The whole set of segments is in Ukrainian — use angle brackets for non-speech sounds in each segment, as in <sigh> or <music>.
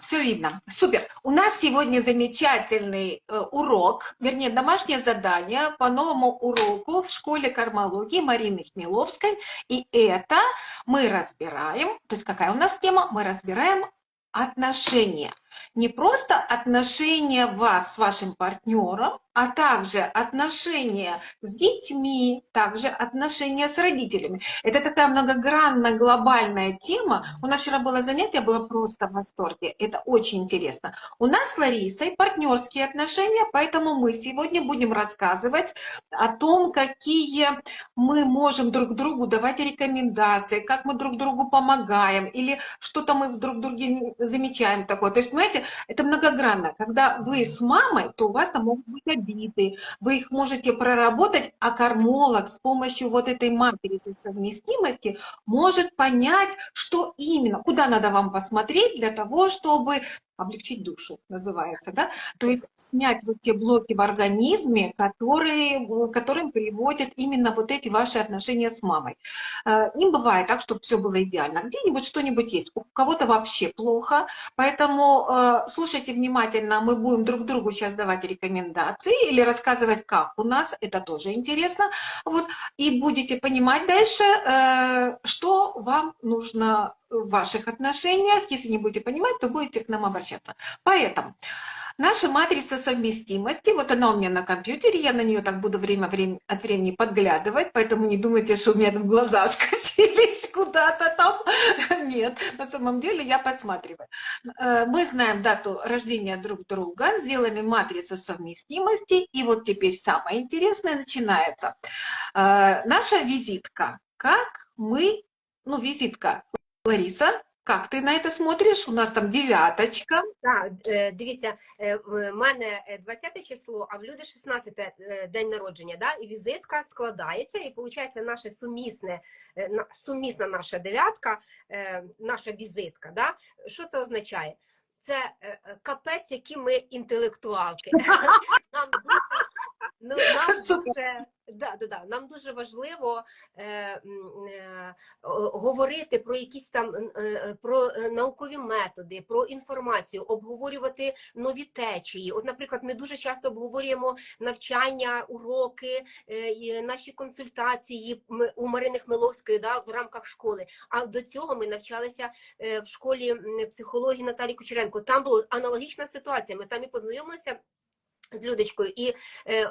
все видно. Супер. У нас сегодня замечательный э, урок, вернее, домашнее задание по новому уроку в школе кармологии Марины Хмеловской. И это мы разбираем, то есть какая у нас тема? Мы разбираем отношения. Не просто отношения вас с вашим партнером, а также отношения с детьми, также отношения с родителями. Это такая многогранная, глобальная тема. У нас вчера было занятие, было просто в восторге. Это очень интересно. У нас с Ларисой партнерские отношения, поэтому мы сегодня будем рассказывать о том, какие мы можем друг другу давать рекомендации, как мы друг другу помогаем, или что-то мы друг друге замечаем такое. То есть, понимаете, это многогранно. Когда вы с мамой, то у вас там могут быть обиды, вы их можете проработать, а кармолог с помощью вот этой матрицы совместимости может понять, что именно, куда надо вам посмотреть для того, чтобы облегчить душу, называется, да, то есть снять вот те блоки в организме, которые, которым приводят именно вот эти ваши отношения с мамой. Э, не бывает так, чтобы все было идеально. Где-нибудь что-нибудь есть, у кого-то вообще плохо, поэтому э, слушайте внимательно, мы будем друг другу сейчас давать рекомендации или рассказывать, как у нас, это тоже интересно, вот, и будете понимать дальше, э, что вам нужно в ваших отношениях. Если не будете понимать, то будете к нам обращаться. Поэтому наша матрица совместимости, вот она у меня на компьютере, я на нее так буду время, от времени подглядывать, поэтому не думайте, что у меня там глаза <laughs> скосились куда-то там. Нет, на самом деле я подсматриваю. Э, мы знаем дату рождения друг друга, сделали матрицу совместимости, и вот теперь самое интересное начинается. Э, наша визитка. Как мы, ну, визитка, Лариса, як ти на це смотриш? У нас там дев'яточка. Так, е, дивіться, е, в мене 20 число, а в люди 16 е, день народження, да? і візитка складається, і виходить наше сумісне, сумісна наша дев'ятка, наша візитка. Да? Що це означає? Це капець, які ми інтелектуалки. <laughs> Нам Ну, нам <laughs> дуже да, да, да, нам дуже важливо е, е, говорити про якісь там е, е про е, наукові методи, про інформацію, обговорювати нові течії. От, наприклад, ми дуже часто обговорюємо навчання, уроки, е, наші консультації у Марини Хмеловської да, в рамках школи. А до цього ми навчалися е, в школі психології Наталі Кучеренко. Там була аналогічна ситуація. Ми там і познайомилися з Людочкою. І е,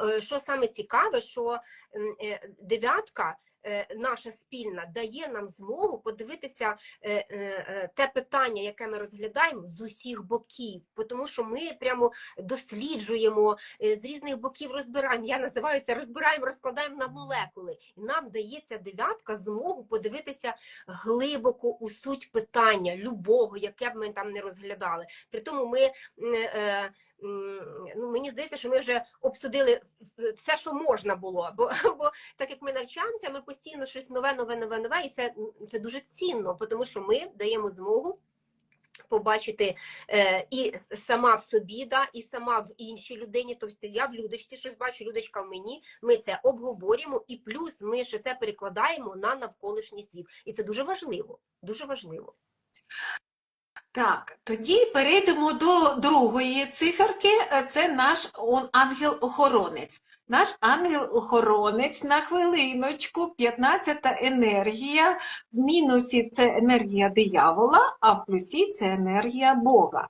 е, що саме цікаве, що е, дев'ятка. Наша спільна дає нам змогу подивитися те питання, яке ми розглядаємо з усіх боків, тому що ми прямо досліджуємо з різних боків розбираємо. Я називаюся розбираємо, розкладаємо на молекули, і нам дається дев'ятка змогу подивитися глибоко у суть питання любого, яке б ми там не розглядали. При тому ми ну, мені здається, що ми вже обсудили все, що можна було. Бо <laughs> бо так як ми навчаємося, ми постійно щось нове, нове, нове, нове, і це це дуже цінно, тому що ми даємо змогу. Побачити е, і сама в собі, да, і сама в іншій людині. Тобто я в людочці щось бачу, людочка в мені. Ми це обговорюємо, і плюс ми ще це перекладаємо на навколишній світ. І це дуже важливо. Дуже важливо. Так, тоді перейдемо до другої циферки. Е, це наш ангел-охоронець. Наш ангел-охоронець на хвилиночку, 15 та енергія. В мінусі це енергія диявола, а в плюсі це енергія Бога.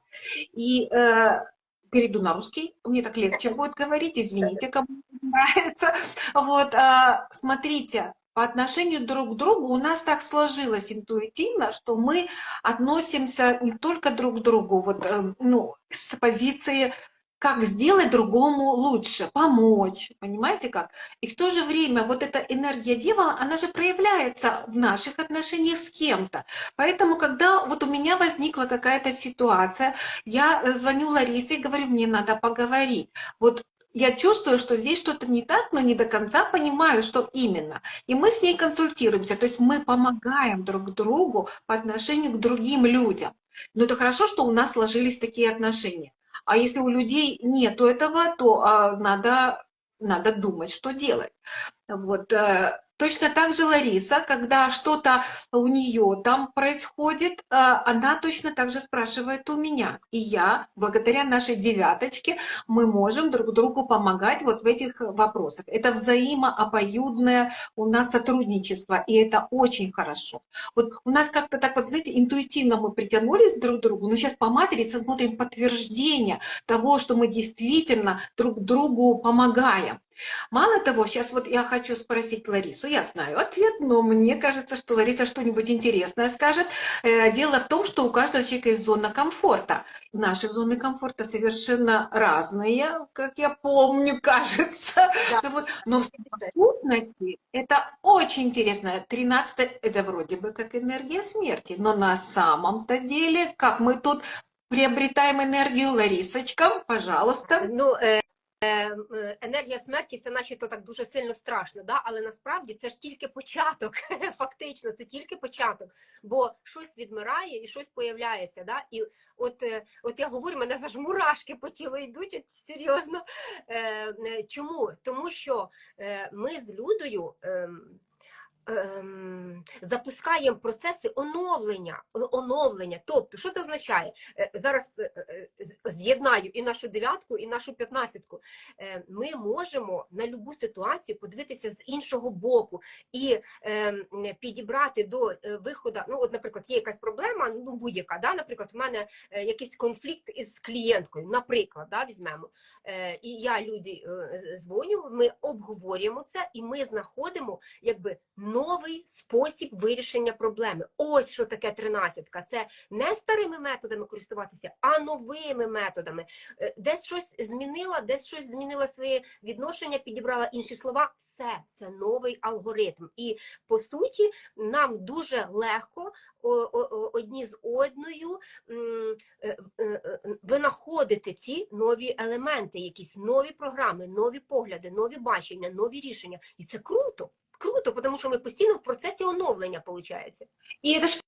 І э, перейду на русский, мне так легче будет говорить, извините, кому нравится. Вот, э, смотрите, по отношению друг к другу у нас так сложилось интуитивно, что мы относимся не только друг к другу вот, эм, ну, с позиции как сделать другому лучше, помочь, понимаете как? И в то же время вот эта энергия дьявола, она же проявляется в наших отношениях с кем-то. Поэтому, когда вот у меня возникла какая-то ситуация, я звоню Ларисе и говорю, мне надо поговорить. Вот я чувствую, что здесь что-то не так, но не до конца понимаю, что именно. И мы с ней консультируемся, то есть мы помогаем друг другу по отношению к другим людям. Но это хорошо, что у нас сложились такие отношения. А если у людей нет этого, то а, надо, надо думать, что делать. Вот, э, Точно так же Лариса, когда что-то у нее там происходит, а, она точно так же спрашивает у меня. И я, благодаря нашей девяточке, мы можем друг другу помогать вот в этих вопросах. Это взаимообоюдное у нас сотрудничество, и это очень хорошо. Вот у нас как-то так вот, знаете, интуитивно мы притянулись друг к другу, но сейчас по матрице смотрим подтверждение того, что мы действительно друг другу помогаем. Мало того, сейчас вот я хочу спросить Ларису, я знаю ответ, но мне кажется, что Лариса что-нибудь интересное скажет. Э, Дело в том, что у каждого человека есть зона комфорта. Наши зоны комфорта совершенно разные, как я помню, <laughs> кажется. Да. Вот. Но в совокупности это очень интересно. 13 это вроде бы как энергия смерти, но на самом-то деле, как мы тут приобретаем энергию, Ларисочка, пожалуйста. Ну, е, енергія смерті це начебто так дуже сильно страшно, да? але насправді це ж тільки початок. <laughs> Фактично, це тільки початок. Бо щось відмирає і щось появляється. Да? І от, е, от я говорю, мене аж мурашки по тілу йдуть, серйозно. Е, е, Чому? Тому що е, ми з Людою. Ем, Запускаємо процеси оновлення. оновлення. Тобто, що це означає? Е, Зараз е, е, з'єднаю і нашу дев'ятку, і нашу п'ятнадцятку. Ми можемо на любу ситуацію подивитися з іншого боку і ем, підібрати до виходу. Ну, от, наприклад, є якась проблема, ну будь-яка. Да? Наприклад, в мене якийсь конфлікт із клієнткою, наприклад, да, візьмемо. І я люди дзвоню, ми обговорюємо це, і ми знаходимо якби новий спосіб вирішення проблеми. Ось що таке тринадцятка. Це не старими методами користуватися, а новими методами. Е, Десь щось змінила, десь щось змінила своє відношення, підібрала інші слова. Все це новий алгоритм. І по суті, нам дуже легко одні з одною е, е, винаходити ці нові елементи, якісь нові програми, нові погляди, нові бачення, нові рішення. І це круто. Круто, тому що ми постійно в процесі оновлення, виходить. И это же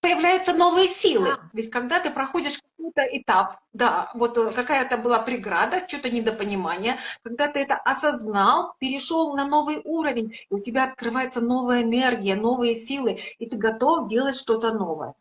появляются новые силы. Да. Ведь когда ты проходишь какой-то этап, да, вот э, какая-то была преграда, что-то недопонимание, когда ты это осознал, перешел на новый уровень, и у тебя открывается новая энергия, новые силы, и ты готов делать что-то новое.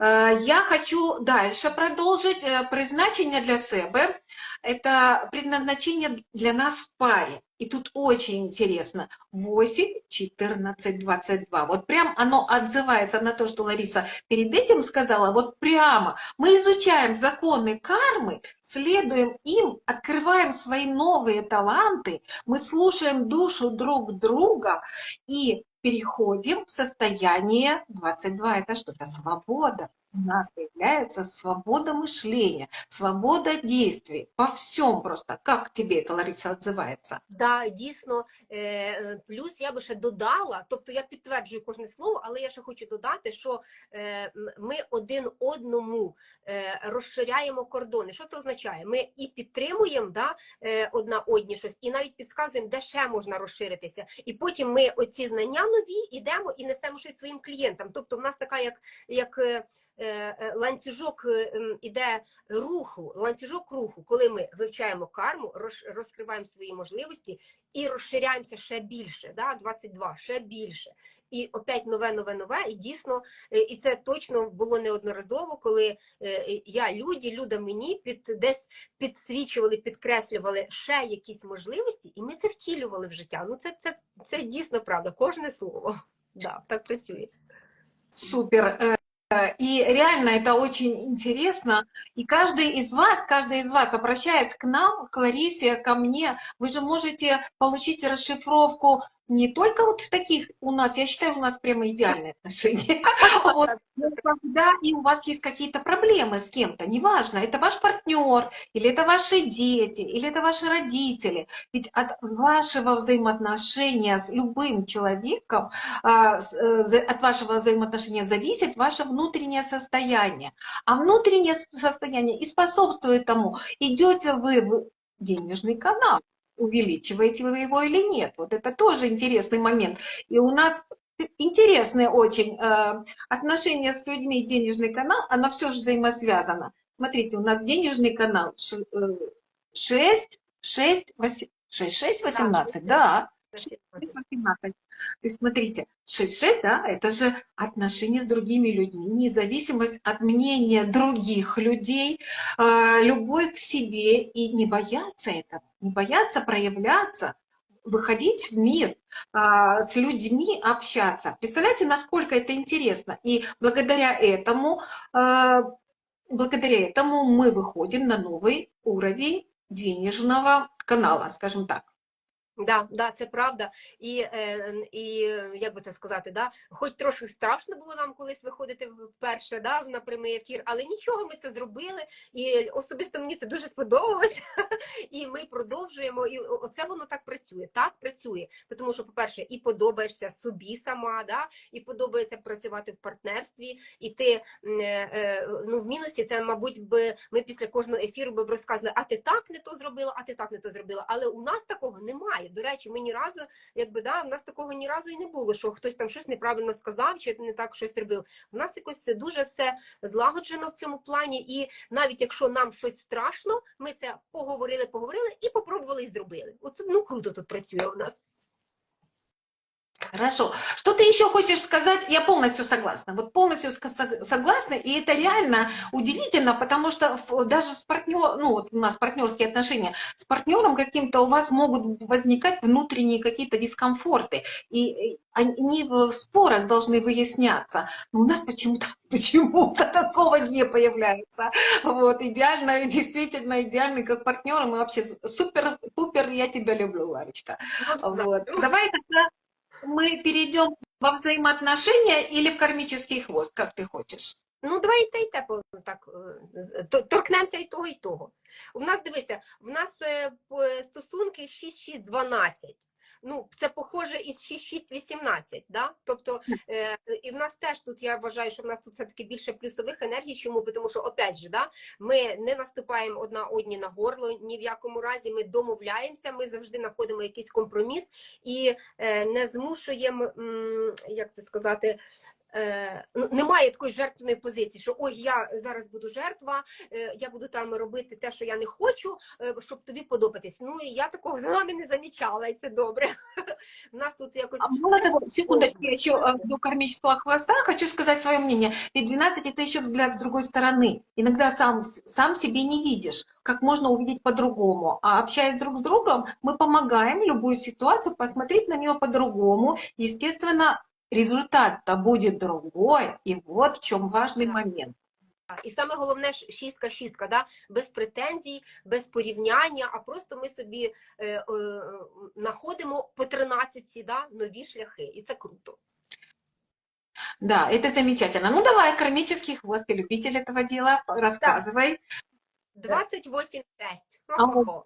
Е, Я хочу дальше продолжить. Е, Призначення для себе – это предназначение для нас в паре. И тут очень интересно. 8, 14, 22. Вот прям оно отзывается на то, что Лариса перед этим сказала. Вот прямо. Мы изучаем законы кармы, следуем им, открываем свои новые таланты, мы слушаем душу друг друга и переходим в состояние 22. Это что-то свобода. У нас появляется свобода мышления, свобода действий во всем просто. Как тебе это, Лариса, отзывается? Да, дійсно. Е, е, Плюс я би ще додала, тобто я підтверджую кожне слово, але я ще хочу додати, що е, м- ми один одному е, розширяємо кордони. Що це означає? Ми і підтримуємо да, е, одна одні щось, і навіть підказуємо, де ще можна розширитися. І потім ми оці знання нові йдемо і несемо щось своїм клієнтам. Тобто, в нас така як, як е, е, ланцюжок е, іде руху, ланцюжок руху, коли ми вивчаємо карму, розкриваємо свої можливості і розширяємося ще більше, да, 22, ще більше. І опять нове, нове, нове, і дійсно, е, і це точно було неодноразово, коли е, я люди, люда мені під десь підсвічували, підкреслювали ще якісь можливості, і ми це втілювали в життя. Ну це, це, це дійсно правда, кожне слово. <laughs> Да, так працює. Супер. Э, э, И реально это очень интересно. И каждый из вас, каждый из вас, обращаясь к нам, к Ларисе, ко мне, вы же можете получить расшифровку не только вот в таких у нас, я считаю, у нас прямо идеальные отношения. <laughs> Вот. Когда и у вас есть какие-то проблемы с кем-то, неважно, это ваш партнер, или это ваши дети, или это ваши родители. Ведь от вашего взаимоотношения с любым человеком а, э, от вашего взаимоотношения зависит ваше внутреннее состояние. А внутреннее состояние и способствует тому, идете вы в денежный канал, увеличиваете вы его или нет. Вот это тоже интересный момент. И у нас интересные очень э, отношения с людьми, денежный канал, оно все же взаимосвязано. Смотрите, у нас денежный канал э, 6, 6, 8, 6, 6, 18, да, 18. То есть, смотрите, 6-6, да, это же отношения с другими людьми, независимость от мнения других людей, э, любовь к себе и не бояться этого, не бояться проявляться, выходить в мир, а, с людьми общаться. Представляете, насколько это интересно? И благодаря этому, а, благодаря этому мы выходим на новый уровень денежного канала, скажем так. Да, да, це правда. І, е, і як би це сказати, да? хоч трошки страшно було нам колись виходити вперше да, на прямий ефір, але нічого, ми це зробили, і особисто мені це дуже сподобалося. <laughs> І ми продовжуємо. І оце воно так працює. Так працює. Тому що, по-перше, і подобаєшся собі сама, да? і подобається працювати в партнерстві, і ти е, е, ну, в мінусі, це, мабуть, би ми після кожного ефіру би розказували, а ти так не то зробила, а ти так не то зробила. Але у нас такого немає. До речі, ми ні разу, якби да, в нас такого ні разу і не було, що хтось там щось неправильно сказав, чи не так щось робив. В нас якось це дуже все злагоджено в цьому плані. І навіть якщо нам щось страшно, ми це поговорили, поговорили і попробували і зробили. Оце ну круто тут працює у нас. Хорошо. Что ты еще хочешь сказать? Я полностью согласна. Вот полностью согласна. И это реально удивительно, потому что даже с партнер, ну вот у нас партнерские отношения, с партнером каким-то у вас могут возникать внутренние какие-то дискомфорты. И они в спорах должны выясняться. Но у нас почему-то <laughs> почему-то такого не появляется. Вот, идеально, действительно идеальный как партнеры. Мы вообще супер-пупер, я тебя люблю, Ларочка. Вот. Давай тогда мы перейдем во взаимоотношения или в кармический хвост, как ты хочешь. Ну, давай і те, і те так торкнемося і того, і того. У нас дивися, в нас е, стосунки 6-6-12. Ну, це похоже із 6-6-18, да? Тобто, е, і в нас теж тут я вважаю, що в нас тут все-таки більше плюсових енергій. Чому? Тому що, опять же, да, ми не наступаємо одна одні на горло ні в якому разі. Ми домовляємося, ми завжди знаходимо якийсь компроміс і е, не змушуємо, як це сказати, е, ну, немає такої жертвної позиції, що ой, я зараз буду жертва, е, я буду там робити те, що я не хочу, е, щоб тобі подобатись. Ну і я такого за нами не замічала, і це добре. У нас тут якось А мало того, секундочку, я еще э, до кармического хвоста хочу сказать свое мнение. Ведь 12 это еще взгляд с другой стороны. Иногда сам, с- сам себе не видишь, как можно увидеть по-другому. А общаясь друг с другом, мы помогаем любую ситуацию посмотреть на нее по-другому. Естественно, результат-то будет другой. И вот в чем важный Да. момент. І саме головне ж шістка, шістка, да? без претензій, без порівняння, а просто ми собі е, е, знаходимо по 13 да? нові шляхи, і це круто. Да, это замечательно. Ну давай, кармический хвост, ты любитель этого дела, рассказывай. 28,6. А Хо-хо-хо.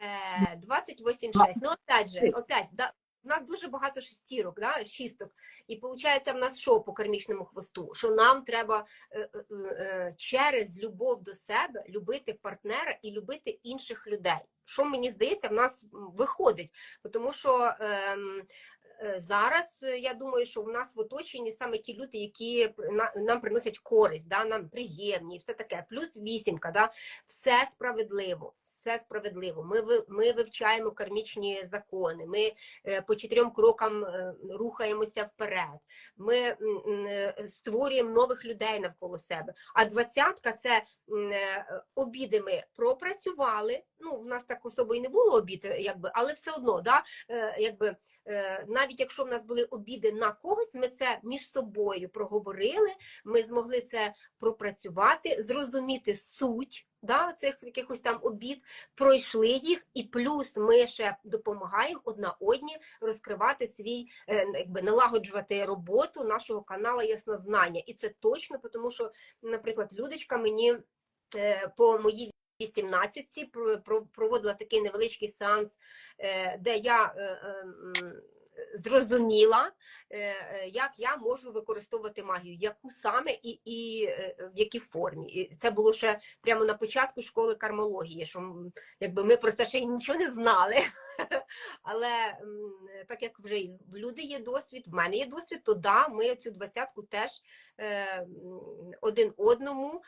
Е, 28,6. Ну, опять же, Шість. опять, да, у нас дуже багато шестірок, да, шісток. І виходить, в нас що по кармічному хвосту? Що нам треба е, е, е, через любов до себе любити партнера і любити інших людей. Що мені здається, в нас виходить. Тому що е, зараз е, я думаю, що в нас в оточенні саме ті люди, які нам приносять користь, да, нам приємні, все таке. Плюс вісімка, да, все справедливо. Все справедливо. Ми ми вивчаємо кармічні закони. Ми е, по чотирьом крокам е, рухаємося вперед. Ми е, створюємо нових людей навколо себе. А двадцятка це е, обіди ми пропрацювали. Ну, в нас так особо і не було обід, е, якби, але все одно, да, е, якби. Е, Навіть якщо в нас були обіди на когось, ми це між собою проговорили, ми змогли це пропрацювати, зрозуміти суть да, цих якихось там обід, пройшли їх, і плюс ми ще допомагаємо одна одні розкривати свій, е, якби налагоджувати роботу нашого каналу Яснознання. І це точно, тому що, наприклад, Людочка мені е, по моїй 18-ці про- про- проводила такий невеличкий сеанс, е, де я е, е, зрозуміла, е, е, як я можу використовувати магію, яку саме і, і е, в якій формі. І це було ще прямо на початку школи кармології, що якби ми про це ще нічого не знали. <laughs> Але так як вже в люди є досвід, в мене є досвід, то да, ми цю двадцятку теж один одному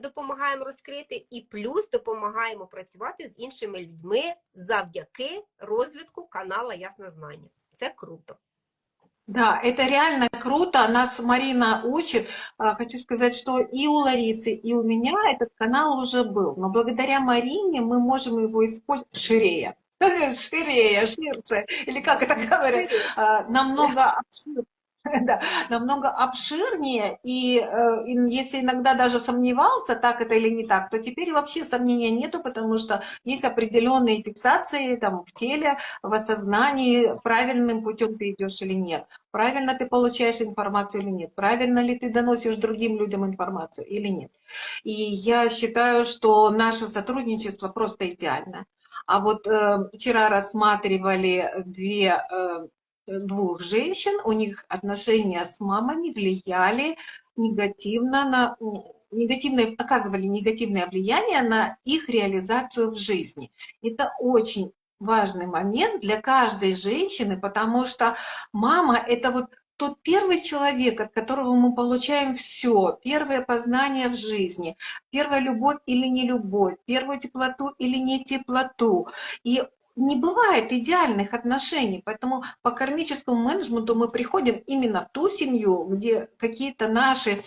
допомагаємо розкрити, і плюс допомагаємо працювати з іншими людьми завдяки розвитку канала Ясне Знання. Це круто. Да, это реально круто. Нас Марина учит. А, Хочу сказать, что и у Ларисы, и у меня этот канал уже был. Но благодаря Марине мы можем его использовать ширея. <laughs> Ширея, ширше. Или как это говорят? А, намного обшир- <laughs> да, намного обширнее, и, э, и если иногда даже сомневался, так это или не так, то теперь вообще сомнения нету, потому что есть определенные фиксации там, в теле, в осознании, правильным путем ты идешь или нет, правильно ты получаешь информацию или нет, правильно ли ты доносишь другим людям информацию или нет. И я считаю, что наше сотрудничество просто идеально. А вот э, вчера рассматривали две, э, двух женщин, у них отношения с мамами влияли негативно на негативное, оказывали негативное влияние на их реализацию в жизни. Это очень важный момент для каждой женщины, потому что мама – это вот тот первый человек, от которого мы получаем все, первое познание в жизни, первая любовь или не любовь, первую теплоту или не теплоту. И не бывает идеальных отношений, поэтому по кармическому менеджменту мы приходим именно в ту семью, где какие-то наши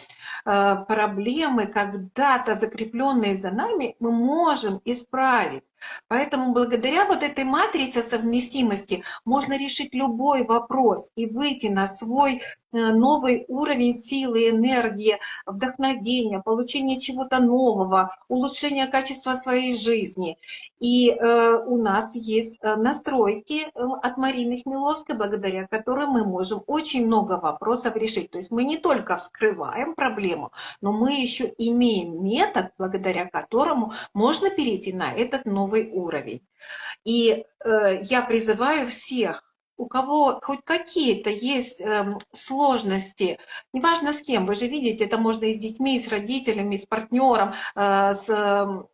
э, проблемы, когда-то закрепленные за нами, мы можем исправить. Поэтому благодаря вот этой матрице совместимости можно решить любой вопрос и выйти на свой э, новый уровень силы, энергии, вдохновения, получения чего-то нового, улучшения качества своей жизни. И э, у нас есть э, настройки э, от Марины Хмеловской, благодаря которым мы можем очень много вопросов решить. То есть мы не только вскрываем проблему, но мы еще имеем метод, благодаря которому можно перейти на этот новый уровень. И э, я призываю всех, у кого хоть какие-то есть эм, сложности, неважно с кем, вы же видите, это можно и с детьми, и с родителями, и с партнером, э, с эм,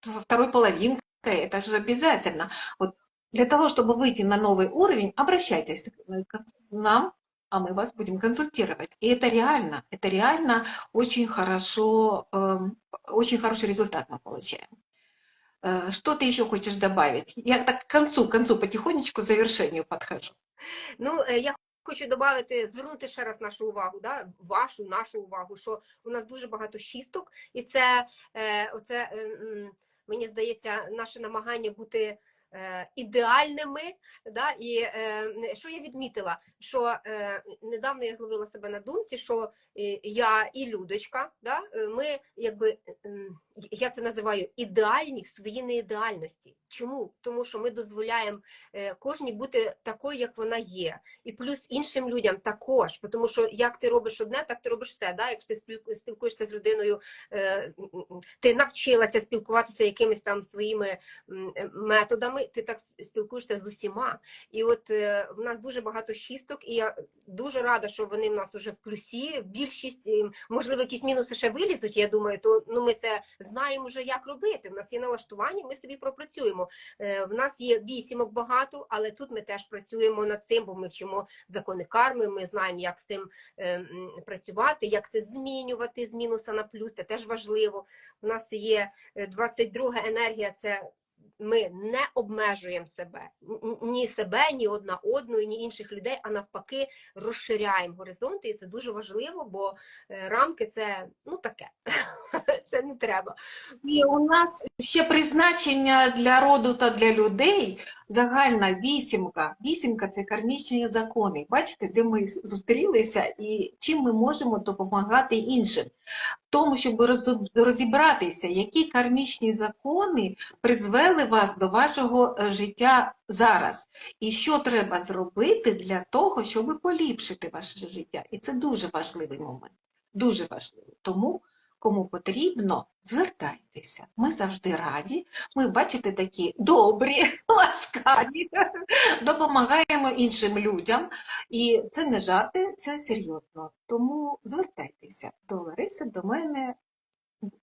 второй половинкой, это же обязательно. Вот для того, чтобы выйти на новый уровень, обращайтесь к нам, а мы вас будем консультировать. И это реально, это реально очень хорошо, эм, очень хороший результат мы получаем. Э, Что ты еще хочешь добавить? Я так к концу, к концу потихонечку, завершению подхожу. Ну, е, я хочу додати, звернути ще раз нашу увагу, да? вашу, нашу увагу, що у нас дуже багато шісток, і це, е, оце, е, мені здається, наше намагання бути е, ідеальними. Да? І що я відмітила, що недавно я зловила себе на думці, що я і Людочка, да? е, ми якби. Я це називаю ідеальні в своїй неідеальності. Чому? Тому що ми дозволяємо е, кожній бути такою, як вона є, і плюс іншим людям також. Тому що як ти робиш одне, так ти робиш все. Да? Якщо ти спілкуєшся з людиною, е, ти навчилася спілкуватися якимись там своїми е, методами, ти так спілкуєшся з усіма. І от е, в нас дуже багато шісток, і я дуже рада, що вони в нас вже в плюсі. Більшість, можливо, якісь мінуси ще вилізуть. Я думаю, то ну ми це знаємо вже, як робити. У нас є налаштування, ми собі пропрацюємо. Е, В нас є вісімок багато, але тут ми теж працюємо над цим, бо ми вчимо закони карми. Ми знаємо, як з цим е, працювати, як це змінювати з мінуса на плюс. Це теж важливо. У нас є е, 22 енергія. Це ми не обмежуємо себе ні себе, ні одна одну, ні інших людей, а навпаки, розширяємо горизонти, і це дуже важливо, бо е, рамки це ну таке. <laughs> Це не треба. І у нас ще призначення для роду та для людей загальна вісімка. Вісімка це кармічні закони. Бачите, де ми зустрілися і чим ми можемо допомагати іншим. Тому, щоб розібратися, які кармічні закони призвели вас до вашого е, життя зараз, і що треба зробити для того, щоб поліпшити ваше життя. І це дуже важливий момент. Дуже важливий. Тому кому потрібно, звертайтеся. Ми завжди раді. Ми, бачите, такі добрі, <laughs> ласкаві, допомагаємо іншим людям. І це не жарти, це серйозно. Тому звертайтеся до Лариси, до мене.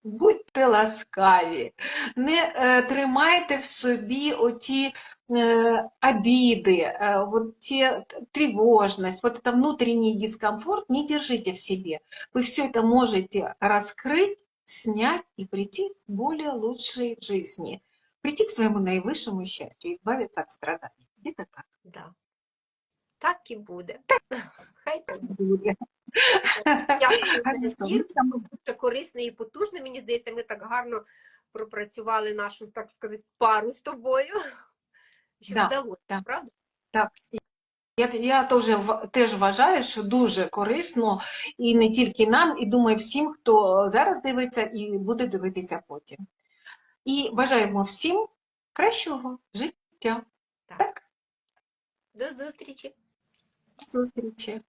Будьте ласкаві, не е, тримайте в собі оті обиды, э, вот те т- тревожность, вот это внутренний дискомфорт, не держите в себе. Вы все это можете раскрыть, снять и прийти к более лучшей жизни, прийти к своему наивысшему счастью, избавиться от страданий. Где-то так. Да. Так і буде. Хай так буде. Дякую за Конечно, ефір. ми там дуже корисний і потужний. Мені здається, ми так гарно пропрацювали нашу, так сказати, пару з тобою. Що Да, вдалося, так. правда? Я, я теж, теж вважаю, що дуже корисно і не тільки нам, і думаю, всім, хто зараз дивиться і буде дивитися потім. І бажаємо всім кращого життя. Так. Так, До зустрічі! зустрічі.